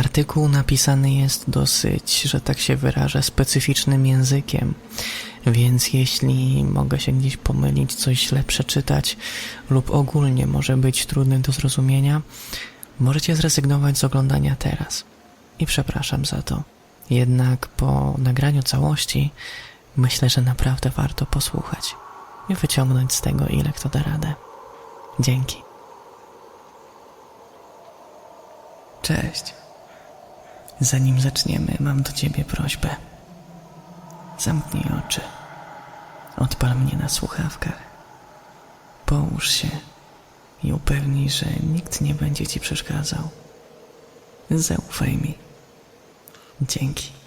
Artykuł napisany jest dosyć, że tak się wyrażę, specyficznym językiem, więc jeśli mogę się gdzieś pomylić, coś źle przeczytać lub ogólnie może być trudny do zrozumienia, możecie zrezygnować z oglądania teraz. I przepraszam za to. Jednak po nagraniu całości myślę, że naprawdę warto posłuchać i wyciągnąć z tego ile kto da radę. Dzięki. Cześć. Zanim zaczniemy, mam do ciebie prośbę. Zamknij oczy. Odpal mnie na słuchawkach. Połóż się i upewnij, że nikt nie będzie ci przeszkadzał. Zaufaj mi. Dzięki.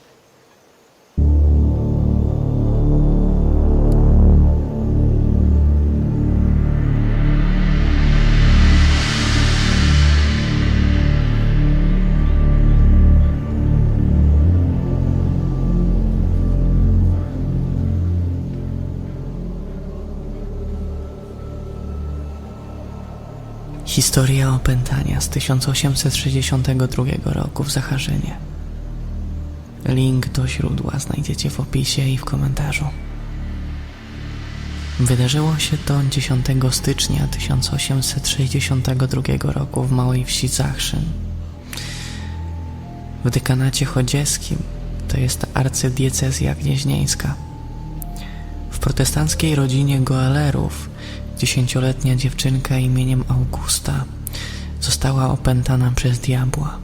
Historia opętania z 1862 roku w Zacharzynie. Link do źródła znajdziecie w opisie i w komentarzu. Wydarzyło się to 10 stycznia 1862 roku w małej wsi Zachrzyn. W dekanacie chodzieskim, to jest arcydiecezja gnieźnieńska. W protestanckiej rodzinie Goalerów dziesięcioletnia dziewczynka imieniem Augusta została opętana przez diabła.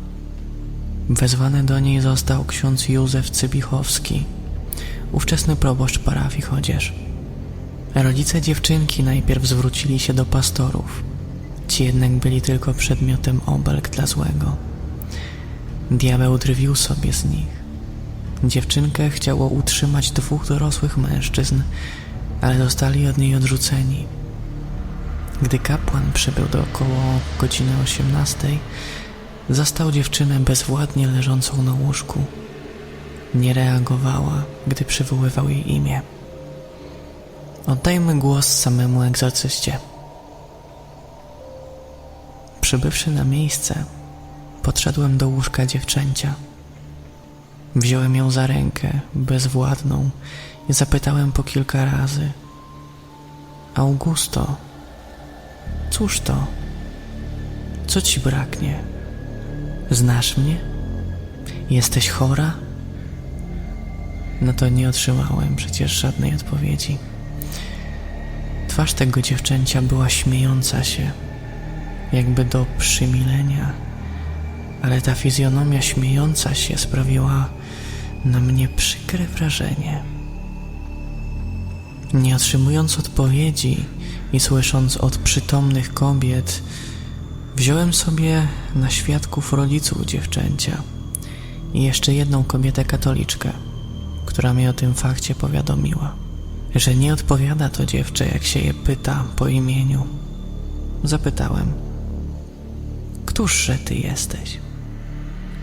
Wezwany do niej został ksiądz Józef Cybichowski, ówczesny proboszcz parafii Chodzież. Rodzice dziewczynki najpierw zwrócili się do pastorów. Ci jednak byli tylko przedmiotem obelg dla złego. Diabeł drwił sobie z nich. Dziewczynkę chciało utrzymać dwóch dorosłych mężczyzn, ale zostali od niej odrzuceni. Gdy kapłan przybył do około godziny 18, zastał dziewczynę bezwładnie leżącą na łóżku. Nie reagowała, gdy przywoływał jej imię. Oddajmy głos samemu egzorcyście. Przybywszy na miejsce, podszedłem do łóżka dziewczęcia. Wziąłem ją za rękę, bezwładną, i zapytałem po kilka razy: Augusto, cóż to? Co ci braknie? Znasz mnie? Jesteś chora? No to nie otrzymałem przecież żadnej odpowiedzi. Twarz tego dziewczęcia była śmiejąca się, jakby do przymilenia, ale ta fizjonomia śmiejąca się sprawiła na mnie przykre wrażenie. Nie otrzymując odpowiedzi i słysząc od przytomnych kobiet, wziąłem sobie na świadków rodziców dziewczęcia i jeszcze jedną kobietę katoliczkę, która mi o tym fakcie powiadomiła, że nie odpowiada to dziewczę, jak się je pyta po imieniu. Zapytałem, któżże ty jesteś?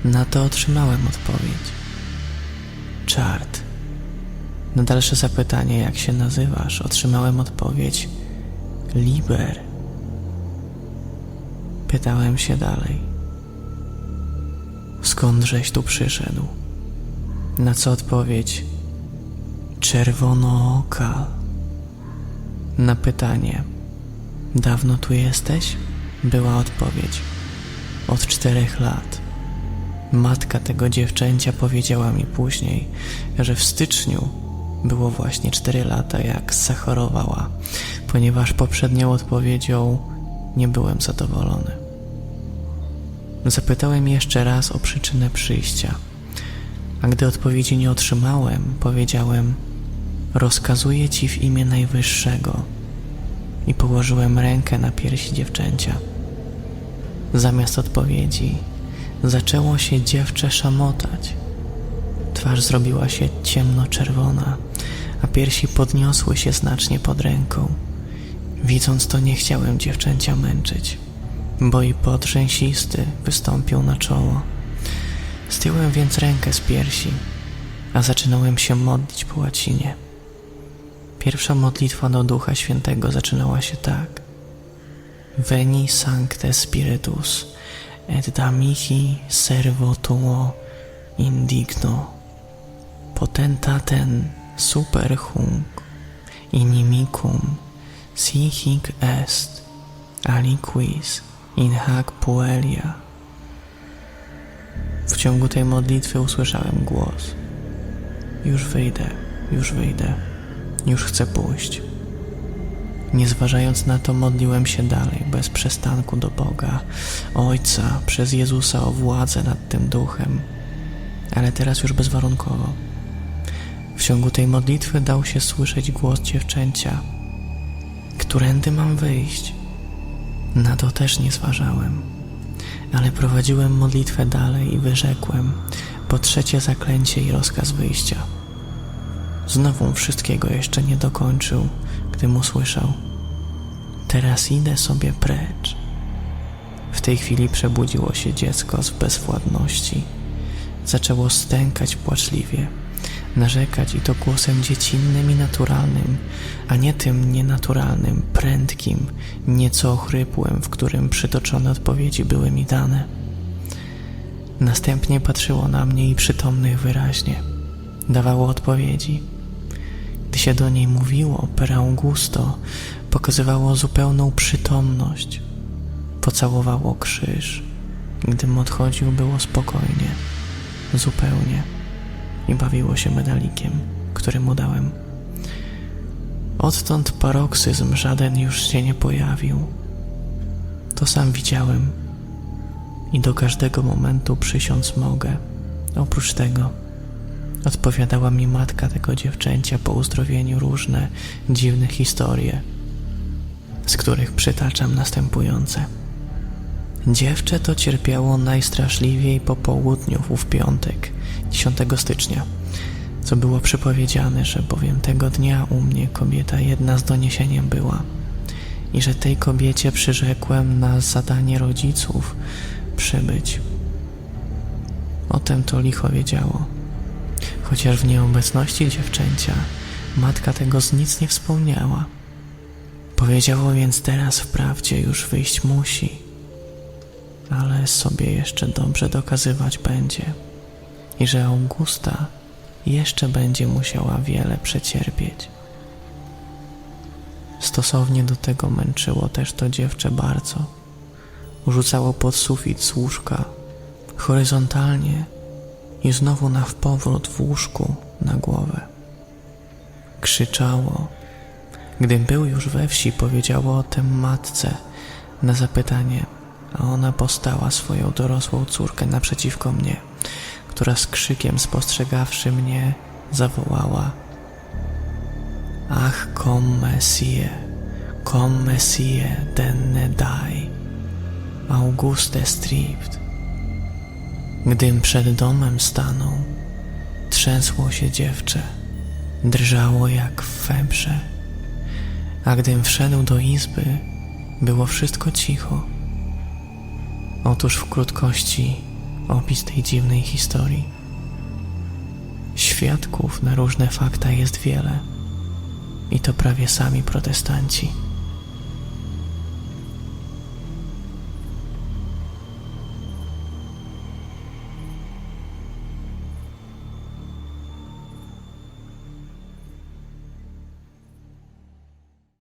Na to otrzymałem odpowiedź. Czart. Na dalsze zapytanie, jak się nazywasz, otrzymałem odpowiedź: Liber. Pytałem się dalej: Skądżeś tu przyszedł? Na co odpowiedź: Czerwonooka. Na pytanie: Dawno tu jesteś? Była odpowiedź: Od czterech lat. Matka tego dziewczęcia powiedziała mi później, że w styczniu było właśnie 4 lata, jak zachorowała, ponieważ poprzednią odpowiedzią nie byłem zadowolony. Zapytałem jeszcze raz o przyczynę przyjścia, a gdy odpowiedzi nie otrzymałem, powiedziałem: Rozkazuję ci w imię Najwyższego i położyłem rękę na piersi dziewczęcia. Zamiast odpowiedzi, zaczęło się dziewczę szamotać. Twarz zrobiła się ciemno-czerwona, a piersi podniosły się znacznie pod ręką. Widząc to, nie chciałem dziewczęcia męczyć, bo i pot rzęsisty wystąpił na czoło. Zdjąłem więc rękę z piersi, a zaczynałem się modlić po łacinie. Pierwsza modlitwa do Ducha Świętego zaczynała się tak. Veni Sancte Spiritus, et da mihi servo tuo indigno potentaten super inimicum si hic est aliquis in hac puelia. W ciągu tej modlitwy usłyszałem głos. Już wyjdę, już wyjdę, już chcę pójść. Nie zważając na to, modliłem się dalej, bez przestanku do Boga, Ojca, przez Jezusa o władzę nad tym duchem, ale teraz już bezwarunkowo. W ciągu tej modlitwy dał się słyszeć głos dziewczęcia. Którędy mam wyjść? Na to też nie zważałem, ale prowadziłem modlitwę dalej i wyrzekłem po trzecie zaklęcie i rozkaz wyjścia. Znowu wszystkiego jeszcze nie dokończył, gdym usłyszał: Teraz idę sobie precz. W tej chwili przebudziło się dziecko z bezwładności. Zaczęło stękać płaczliwie, narzekać i to głosem dziecinnym i naturalnym, a nie tym nienaturalnym, prędkim, nieco ochrypłym, w którym przytoczone odpowiedzi były mi dane. Następnie patrzyło na mnie i przytomnych wyraźnie. Dawało odpowiedzi. Gdy się do niej mówiło per Augusto, pokazywało zupełną przytomność. Pocałowało krzyż. Gdym odchodził, było spokojnie, zupełnie i bawiło się medalikiem, który mu dałem. Odtąd paroksyzm żaden już się nie pojawił. To sam widziałem i do każdego momentu przysiąc mogę. Oprócz tego odpowiadała mi matka tego dziewczęcia po uzdrowieniu różne dziwne historie, z których przytaczam następujące. Dziewczę to cierpiało najstraszliwiej po południu w piątek, 10 stycznia, co było przypowiedziane, że bowiem tego dnia u mnie kobieta jedna z doniesieniem była i że tej kobiecie przyrzekłem na zadanie rodziców przybyć. O tem to licho wiedziało. Chociaż w nieobecności dziewczęcia matka tego z nic nie wspomniała. Powiedziało więc teraz wprawdzie już wyjść musi, ale sobie jeszcze dobrze dokazywać będzie i że Augusta jeszcze będzie musiała wiele przecierpieć. Stosownie do tego męczyło też to dziewczę bardzo. Rzucało pod sufit z łóżka, horyzontalnie i znowu na wpowrót w łóżku na głowę. Krzyczało. Gdym był już we wsi, powiedziało o tym matce na zapytanie, a ona postała swoją dorosłą córkę naprzeciwko mnie, która z krzykiem spostrzegawszy mnie, zawołała: Ach, kom messie, kom messie, denne dai, Auguste stript. Gdym przed domem stanął, trzęsło się dziewczę, drżało jak w febrze, a gdym wszedł do izby, było wszystko cicho. Otóż w krótkości opis tej dziwnej historii. Świadków na różne fakta jest wiele i to prawie sami protestanci.